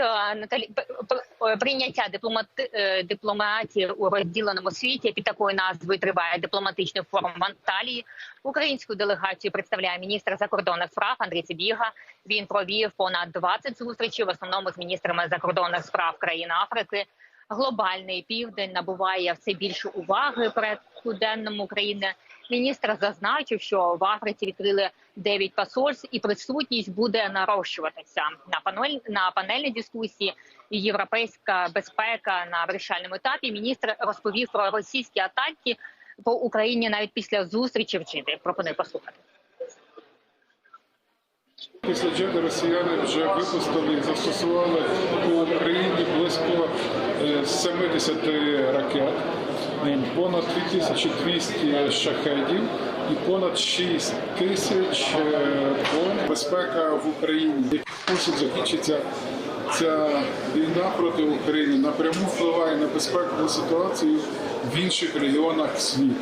Наталю, Наталі прийняття дипломати е, дипломатії у розділеному світі під такою назвою триває дипломатичний форум в Анталії. Українську делегацію представляє міністр закордонних справ Андрій Сибіга. Він провів понад 20 зустрічей, в основному з міністрами закордонних справ країн Африки. Глобальний південь набуває все більше уваги перед денному України. Міністр зазначив, що в Африці відкрили 9 посольств, і присутність буде нарощуватися на панель на панельній дискусії. Європейська безпека на вирішальному етапі. Міністр розповів про російські атаки по Україні навіть після зустрічі вчити. Пропоную послухати. Після Джеда росіяни вже випустили і застосували по Україні близько е, 70 ракет, е, понад 2200 шахедів і понад 6 тисяч е, бомб. Безпека в Україні. Який закінчиться ця війна проти України напряму впливає на безпекову ситуацію в інших регіонах світу.